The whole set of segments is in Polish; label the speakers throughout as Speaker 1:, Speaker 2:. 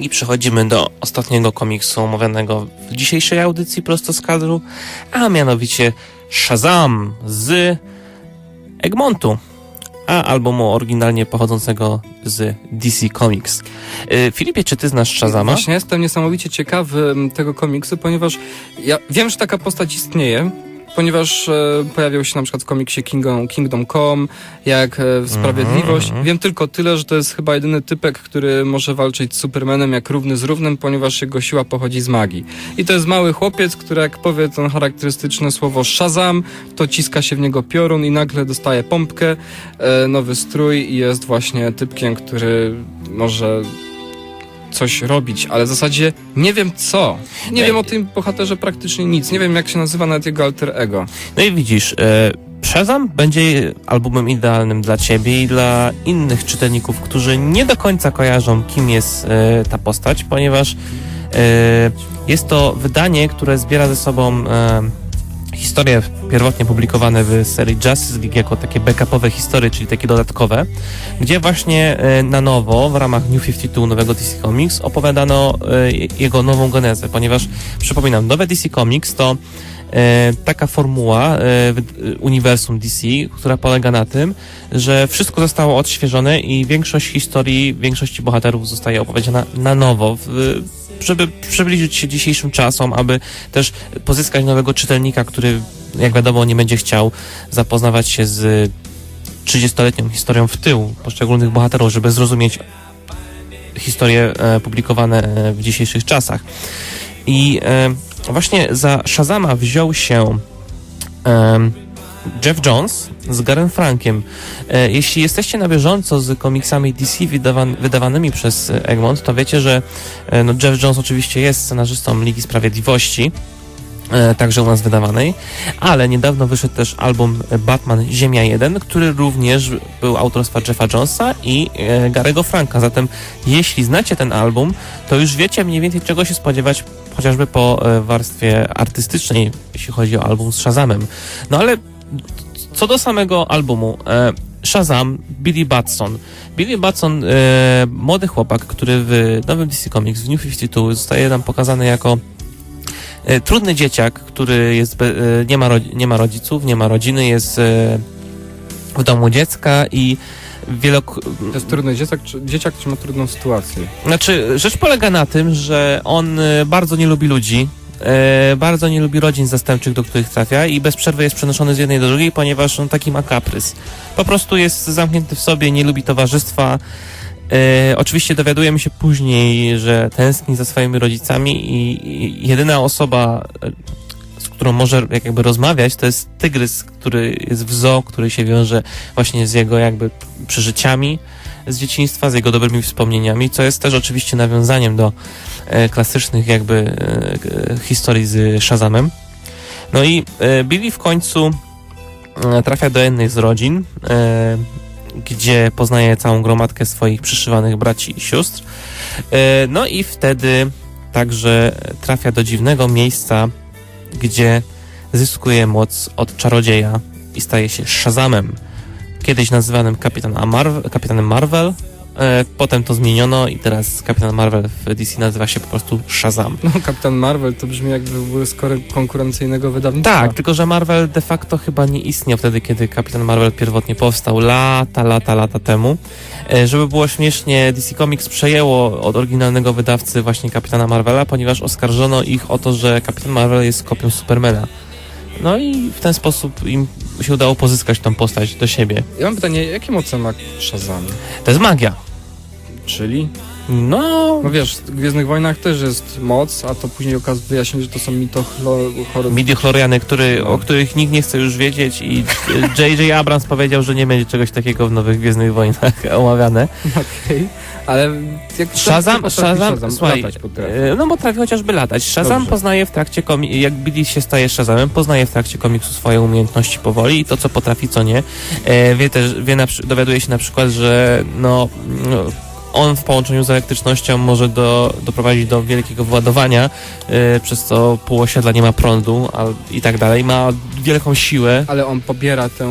Speaker 1: I przechodzimy do ostatniego komiksu omawianego w dzisiejszej audycji prosto z kadru, a mianowicie Shazam z Egmontu, a albumu oryginalnie pochodzącego z DC Comics. Y, Filipie, czy ty znasz Shazama?
Speaker 2: Właśnie jestem niesamowicie ciekawy m, tego komiksu, ponieważ ja wiem, że taka postać istnieje, ponieważ e, pojawiał się na przykład w komiksie Kingdom, Kingdom Come, jak e, w Sprawiedliwość.
Speaker 1: mhm.
Speaker 2: Wiem tylko tyle, że to jest chyba jedyny typek, który może walczyć z Supermanem jak równy z równym, ponieważ jego siła pochodzi z magii. I to jest mały chłopiec, który jak powie to charakterystyczne słowo Shazam, to ciska się w niego piorun i nagle dostaje pompkę, e, nowy strój i jest właśnie typkiem, który może coś robić, ale w zasadzie nie wiem co. Nie wiem o tym bohaterze praktycznie nic. Nie wiem jak się nazywa nawet jego alter ego.
Speaker 1: No i widzisz, e, Shazam będzie albumem idealnym dla ciebie i dla innych czytelników, którzy nie do końca kojarzą, kim jest e, ta postać, ponieważ e, jest to wydanie, które zbiera ze sobą historie pierwotnie publikowane w serii Justice League jako takie backupowe historie, czyli takie dodatkowe, gdzie właśnie e, na nowo w ramach New 52 nowego DC Comics opowiadano e, jego nową genezę, ponieważ przypominam, nowe DC Comics to taka formuła e, w- uniwersum DC, która polega na tym, że wszystko zostało odświeżone i większość historii, większości bohaterów zostaje opowiedziana na nowo, w, żeby przybliżyć się dzisiejszym czasom, aby też pozyskać nowego czytelnika, który, jak wiadomo, nie będzie chciał zapoznawać się z 30-letnią historią w tył poszczególnych bohaterów, żeby zrozumieć historie e, publikowane e, w dzisiejszych czasach. I e, właśnie za Shazama wziął się em, Jeff Jones z Garem Frankiem. E, jeśli jesteście na bieżąco z komiksami DC wydawan- wydawanymi przez e, Egmont, to wiecie, że e, no Jeff Jones oczywiście jest scenarzystą Ligi Sprawiedliwości, także u nas wydawanej, ale niedawno wyszedł też album Batman Ziemia 1, który również był autorstwa Jeffa Jonesa i Garego Franka. Zatem jeśli znacie ten album, to już wiecie mniej więcej czego się spodziewać, chociażby po e, warstwie artystycznej, jeśli chodzi o album z Shazamem. No ale co do samego albumu, e, Shazam, Billy Batson. Billy Batson, e, młody chłopak, który w nowym DC Comics, w New 52 zostaje nam pokazany jako trudny dzieciak, który jest nie, ma nie ma rodziców, nie ma rodziny, jest w domu dziecka i
Speaker 2: To jest trudny dzieciak, czy, dzieciak, czy ma trudną sytuację.
Speaker 1: Znaczy, rzecz polega na tym, że on e, bardzo nie lubi ludzi, e, bardzo nie lubi rodzin zastępczych, do których trafia i bez przerwy jest przenoszony z jednej do drugiej, ponieważ on taki ma kaprys. Po prostu jest zamknięty w sobie, nie lubi towarzystwa. E, oczywiście dowiadujemy się później, że tęskni za swoimi rodzicami i, i jedyna osoba, którą może jak jakby rozmawiać, to jest tygrys, który jest w zoo, który się wiąże właśnie z jego jakby przeżyciami z dzieciństwa, z jego dobrymi wspomnieniami, co jest też oczywiście nawiązaniem do e, klasycznych jakby e, e, historii z Shazamem. No i e, Billy w końcu e, trafia do jednej z rodzin, e, gdzie poznaje całą gromadkę swoich przyszywanych braci i sióstr. No i wtedy także trafia do dziwnego miejsca, gdzie zyskuje moc od czarodzieja i staje się Shazamem kiedyś nazywanym Kapitan Kapitanem Marvel. E, potem to zmieniono i teraz Kapitan Marvel w DC nazywa się po prostu Shazam.
Speaker 2: No, Kapitan Marvel to brzmi jakby były z konkurencyjnego wydawnictwa.
Speaker 1: Tak, tylko że Marvel de facto chyba nie istniał wtedy, kiedy Kapitan Marvel pierwotnie powstał, lata, lata, lata temu. E, żeby było śmiesznie, DC Comics przejęło od oryginalnego wydawcy właśnie Kapitana Marvela, ponieważ oskarżono ich o to, że Kapitan Marvel jest kopią Supermana. No i w ten sposób im się udało pozyskać tą postać do siebie.
Speaker 2: Ja mam pytanie, jakie moce ma Shazam?
Speaker 1: To jest magia.
Speaker 2: Czyli?
Speaker 1: No,
Speaker 2: No wiesz, w Gwiezdnych Wojnach też jest moc, a to później okazuje się, że to są mitochlory...
Speaker 1: Midiochloriany, który, o których nikt nie chce już wiedzieć i J.J. Abrams powiedział, że nie będzie czegoś takiego w nowych Gwiezdnych Wojnach omawiane.
Speaker 2: Okej, ale jak
Speaker 1: Shazam, Shazam,
Speaker 2: Shazam
Speaker 1: słuchaj,
Speaker 2: latać potrafi?
Speaker 1: e, no potrafi chociażby latać. Shazam
Speaker 2: Dobrze.
Speaker 1: poznaje w trakcie komi- jak Billy się staje Shazamem, poznaje w trakcie komiksu swoje umiejętności powoli i to, co potrafi, co nie. E, wie też, wie na, dowiaduje się na przykład, że no, no on w połączeniu z elektrycznością może do, doprowadzić do wielkiego wyładowania, e, przez co pół osiedla nie ma prądu al, i tak dalej. Ma wielką siłę.
Speaker 2: Ale on pobiera tę,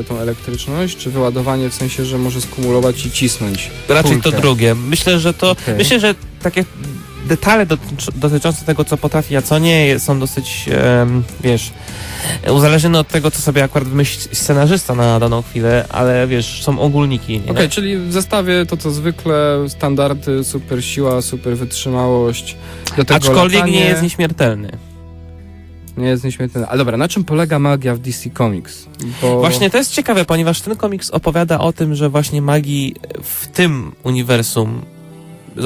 Speaker 2: e, tą elektryczność, czy wyładowanie w sensie, że może skumulować i cisnąć?
Speaker 1: Raczej to drugie. Myślę, że to.
Speaker 2: Okej.
Speaker 1: Myślę, że takie detale dotycz- dotyczące tego, co potrafi, a co nie, są dosyć, wiesz, uzależnione od tego, co sobie akurat wymyśli scenarzysta na daną chwilę, ale wiesz, są ogólniki.
Speaker 2: Okej, czyli w zestawie to co zwykle, standardy, super siła, super wytrzymałość. Do tego
Speaker 1: Aczkolwiek
Speaker 2: latanie,
Speaker 1: nie jest nieśmiertelny.
Speaker 2: nie jest nieśmiertelny. Ale dobra, na czym polega magia w DC Comics? Bo...
Speaker 1: Właśnie to jest ciekawe, ponieważ ten komiks opowiada o tym, że właśnie magii w tym uniwersum,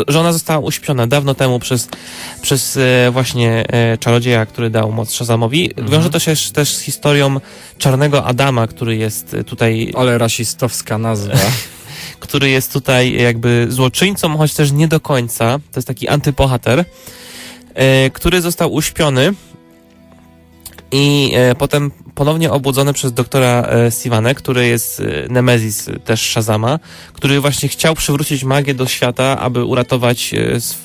Speaker 1: że ona została uśpiona dawno temu przez, przez e, właśnie e, czarodzieja, który dał moc Shazamowi.
Speaker 2: Mhm.
Speaker 1: Wiąże to się też z historią czarnego Adama, który jest e, tutaj,
Speaker 2: Ale rasistowska nazwa.
Speaker 1: który jest tutaj jakby złoczyńcą, choć też nie do końca. To jest taki antybohater, który został uśpiony i e, potem ponownie obudzony przez doktora e, Sivanę, który jest e, Nemezis też Shazama, który właśnie chciał przywrócić magię do świata, aby uratować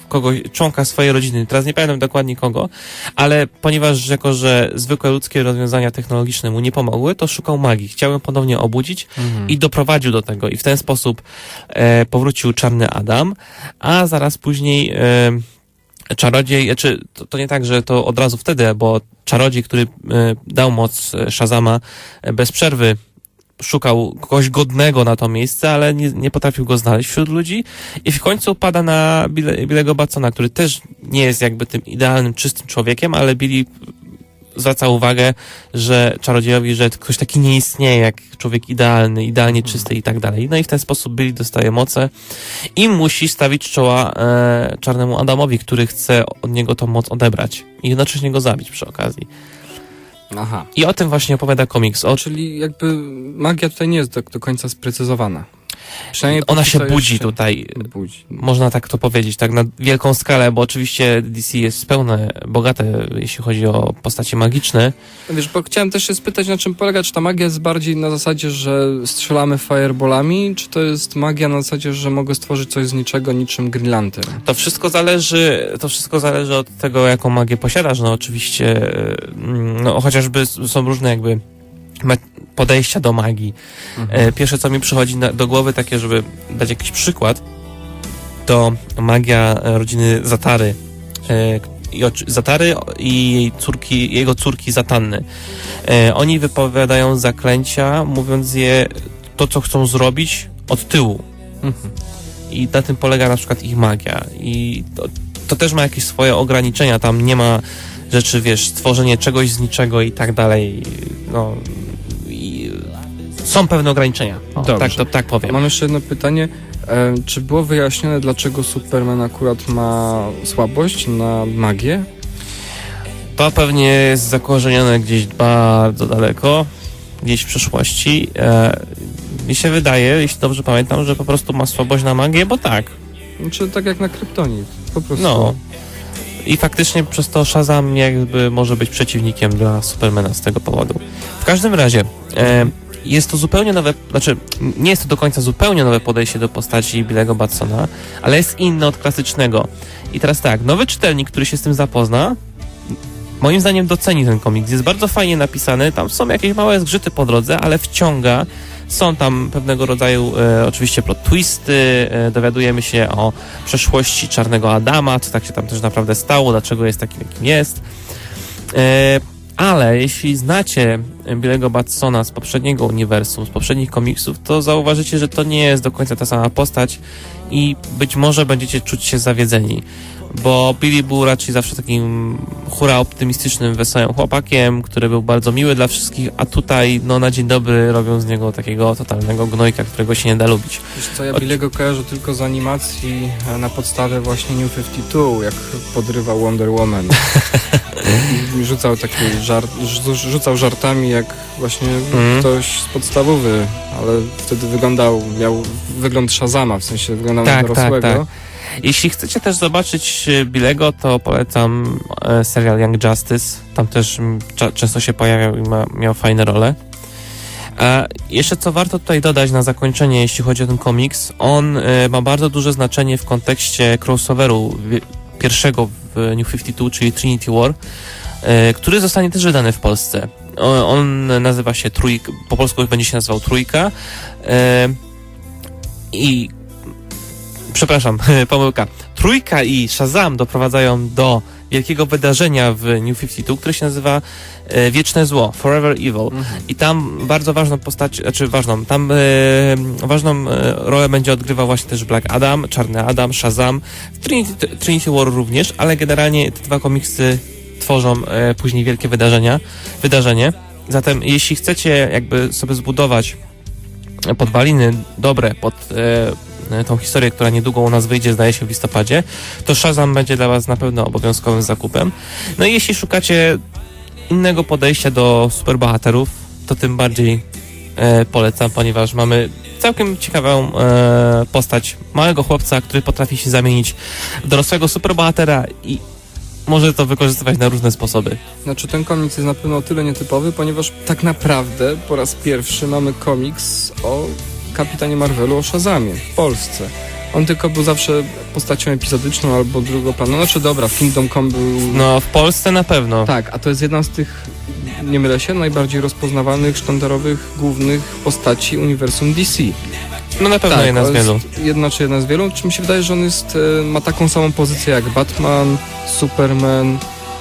Speaker 1: kogoś, członka swojej rodziny. Teraz nie pamiętam dokładnie kogo, ale ponieważ rzekł, że zwykłe ludzkie rozwiązania technologiczne mu nie pomogły, to szukał magii. Chciał ją ponownie obudzić
Speaker 2: Mhm.
Speaker 1: i doprowadził do tego. I w ten sposób e, powrócił Czarny Adam, a zaraz później e, czarodziej, czy to, to nie tak, że to od razu wtedy, bo czarodziej, który e, dał moc e, Shazama e, bez przerwy szukał kogoś godnego na to miejsce, ale nie, nie potrafił go znaleźć wśród ludzi. I w końcu pada na Bile, Bilego Batsona, który też nie jest jakby tym idealnym, czystym człowiekiem, ale Billy zwraca uwagę, że czarodziejowi, że ktoś taki nie istnieje jak człowiek idealny, idealnie czysty i tak dalej. No i w ten sposób Billy dostaje moce i musi stawić czoła e, czarnemu Adamowi, który chce od niego tą moc odebrać i jednocześnie go zabić przy okazji.
Speaker 2: Aha.
Speaker 1: I o tym właśnie opowiada komiks. O,
Speaker 2: Czyli jakby magia tutaj nie jest do, do końca sprecyzowana.
Speaker 1: Ona się budzi tutaj
Speaker 2: Budzi.
Speaker 1: można tak to powiedzieć, tak na wielką skalę, bo oczywiście DC jest pełne, bogate, jeśli chodzi o postacie magiczne.
Speaker 2: Wiesz, bo chciałem też się spytać, na czym polega, czy ta magia jest bardziej na zasadzie, że strzelamy fireballami, czy to jest magia na zasadzie, że mogę stworzyć coś z niczego, niczym Green Lantern?
Speaker 1: To wszystko zależy, to wszystko zależy od tego, jaką magię posiadasz. No oczywiście, mm, no chociażby są różne jakby podejścia do magii. E, Pierwsze, co mi przychodzi na, do głowy, takie, żeby dać jakiś przykład, to magia e, rodziny Zatary. E, i Zatary i jej córki, jego córki Zatanny. Oni wypowiadają zaklęcia, mówiąc je to, co chcą zrobić od tyłu.
Speaker 2: Mhm.
Speaker 1: I na tym polega na przykład ich magia. I to, to też ma jakieś swoje ograniczenia. Tam nie ma rzeczy, wiesz, stworzenie czegoś z niczego i tak dalej. No, i są pewne ograniczenia. O, tak, to, tak powiem.
Speaker 2: Mam jeszcze jedno pytanie. E, czy było wyjaśnione, dlaczego Superman akurat ma słabość na magię?
Speaker 1: To pewnie jest zakorzenione gdzieś bardzo daleko, gdzieś w przeszłości. E, mi się wydaje, jeśli dobrze pamiętam, że po prostu ma słabość na magię, bo tak.
Speaker 2: Czy tak jak na kryptonit? Po prostu.
Speaker 1: No. I faktycznie przez to Shazam jakby może być przeciwnikiem dla Supermana z tego powodu. W każdym razie, e, jest to zupełnie nowe, znaczy nie jest to do końca zupełnie nowe podejście do postaci Billego Batsona, ale jest inne od klasycznego. I teraz tak, nowy czytelnik, który się z tym zapozna, moim zdaniem doceni ten komiks. Jest bardzo fajnie napisany, tam są jakieś małe zgrzyty po drodze, ale wciąga. Są tam pewnego rodzaju e, oczywiście plot twisty, e, dowiadujemy się o przeszłości Czarnego Adama, co tak się tam też naprawdę stało, dlaczego jest takim, jakim jest. E, ale jeśli znacie Billego Batsona z poprzedniego uniwersum, z poprzednich komiksów, to zauważycie, że to nie jest do końca ta sama postać i być może będziecie czuć się zawiedzeni. Bo Billy był raczej zawsze takim hura optymistycznym, wesołym chłopakiem, który był bardzo miły dla wszystkich, a tutaj no na dzień dobry robią z niego takiego totalnego gnojka, którego się nie da lubić.
Speaker 2: Wiesz co, ja Billy'ego kojarzę tylko z animacji na podstawie właśnie New 52, jak podrywał Wonder Woman. I rzucał takie żart, rzu- rzucał żartami jak właśnie
Speaker 1: Mhm.
Speaker 2: ktoś z podstawowy, ale wtedy wyglądał, miał wygląd Shazama, w sensie wyglądał na
Speaker 1: Tak, tak,
Speaker 2: dorosłego.
Speaker 1: tak. Jeśli chcecie też zobaczyć e, Billego, to polecam e, serial Young Justice. Tam też mm, często się pojawiał i ma, miał fajne role. A jeszcze co warto tutaj dodać na zakończenie, jeśli chodzi o ten komiks, on e, ma bardzo duże znaczenie w kontekście crossoveru pierwszego w New 52, czyli Trinity War, który zostanie też wydany w Polsce. On nazywa się Trójka, po polsku będzie się nazywał Trójka. I przepraszam, pomyłka. Trójka i Shazam doprowadzają do wielkiego wydarzenia w New 52, które się nazywa e, Wieczne Zło, Forever Evil.
Speaker 2: Mhm.
Speaker 1: I tam bardzo ważną postać, znaczy ważną, tam e, ważną e, rolę będzie odgrywał właśnie też Black Adam, Czarny Adam, Shazam, Trinity, Trinity War również, ale generalnie te dwa komiksy tworzą e, później wielkie wydarzenia, wydarzenie. Zatem jeśli chcecie jakby sobie zbudować podwaliny dobre pod e, tą historię, która niedługo u nas wyjdzie, zdaje się w listopadzie, to Shazam będzie dla Was na pewno obowiązkowym zakupem. No i jeśli szukacie innego podejścia do superbohaterów, to tym bardziej e, polecam, ponieważ mamy całkiem ciekawą e, postać małego chłopca, który potrafi się zamienić w dorosłego superbohatera i może to wykorzystywać na różne sposoby.
Speaker 2: Znaczy ten komiks jest na pewno o tyle nietypowy, ponieważ tak naprawdę po raz pierwszy mamy komiks o kapitanie Marvelu, o Shazamie w Polsce. On tylko był zawsze postacią epizodyczną albo drugoplaną. Znaczy dobra, w Kingdom Come był...
Speaker 1: No, w Polsce na pewno.
Speaker 2: Tak, a to jest jedna z tych, nie mylę się, najbardziej rozpoznawalnych, sztandarowych, głównych postaci uniwersum DC.
Speaker 1: No na pewno
Speaker 2: tak,
Speaker 1: jedna z wielu.
Speaker 2: Jedna czy jedna z wielu. Czy mi się wydaje, że on jest, e, ma taką samą pozycję jak Batman, Superman,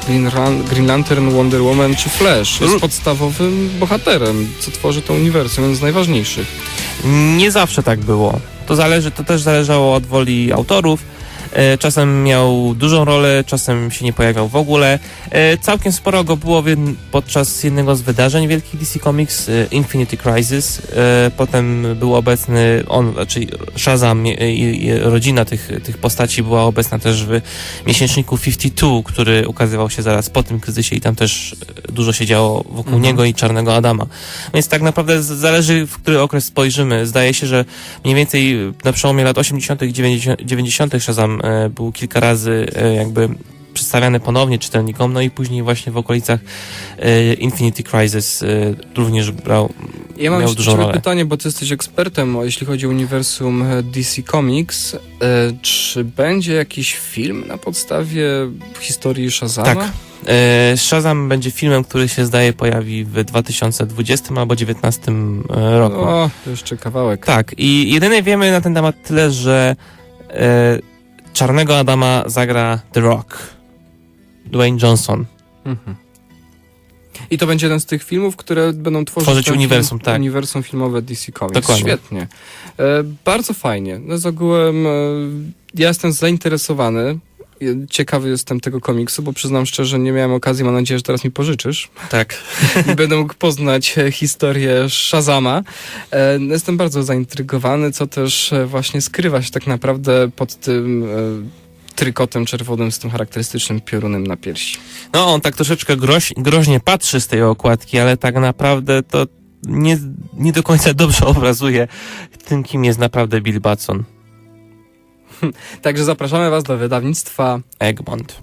Speaker 2: Green, Green Lantern, Wonder Woman czy Flash. Jest podstawowym bohaterem, co tworzy to uniwersum, jeden z najważniejszych.
Speaker 1: Nie zawsze tak było. To zależy, to też zależało od woli autorów. E, Czasem miał dużą rolę, czasem się nie pojawiał w ogóle. E, Całkiem sporo go było podczas jednego z wydarzeń wielkich DC Comics, e, Infinity Crisis. Potem był obecny on, czyli Shazam i, rodzina tych, tych postaci była obecna też w miesięczniku 52, który ukazywał się zaraz po tym kryzysie i tam też dużo się działo wokół
Speaker 2: Mhm.
Speaker 1: niego i Czarnego Adama. Więc tak naprawdę zależy, w który okres spojrzymy. Zdaje się, że mniej więcej na przełomie lat 80. i 90. 90. Shazam był kilka razy e, jakby przedstawiany ponownie czytelnikom, no i później właśnie w okolicach e, Infinity Crisis e, również brał,
Speaker 2: Ja mam jeszcze pytanie, bo ty jesteś ekspertem, jeśli chodzi o uniwersum e, DC Comics. E, czy będzie jakiś film na podstawie historii Shazama?
Speaker 1: Tak. E, Shazam będzie filmem, który się zdaje pojawi w 2020 albo 2019 e, roku.
Speaker 2: O, to jeszcze kawałek.
Speaker 1: Tak, i jedynie wiemy na ten temat tyle, że e, Czarnego Adama zagra The Rock, Dwayne Johnson.
Speaker 2: Mhm. I to będzie jeden z tych filmów, które będą tworzyć,
Speaker 1: Tworzyć uniwersum,
Speaker 2: film,
Speaker 1: tak.
Speaker 2: uniwersum filmowe DC Comics.
Speaker 1: Dokładnie.
Speaker 2: Świetnie. E, bardzo fajnie. No z ogółem e, ja jestem zainteresowany. Ciekawy jestem tego komiksu, bo przyznam szczerze, nie miałem okazji, mam nadzieję, że teraz mi pożyczysz
Speaker 1: Tak.
Speaker 2: i będę mógł poznać e, historię Shazama. E, jestem bardzo zaintrygowany, co też e, właśnie skrywa się tak naprawdę pod tym trykotem czerwonym z tym charakterystycznym piorunem na piersi.
Speaker 1: No, on tak troszeczkę groź, groźnie patrzy z tej okładki, ale tak naprawdę to nie, nie do końca dobrze obrazuje tym, kim jest naprawdę Bill Batson,
Speaker 2: Także zapraszamy Was do wydawnictwa
Speaker 1: Egmont.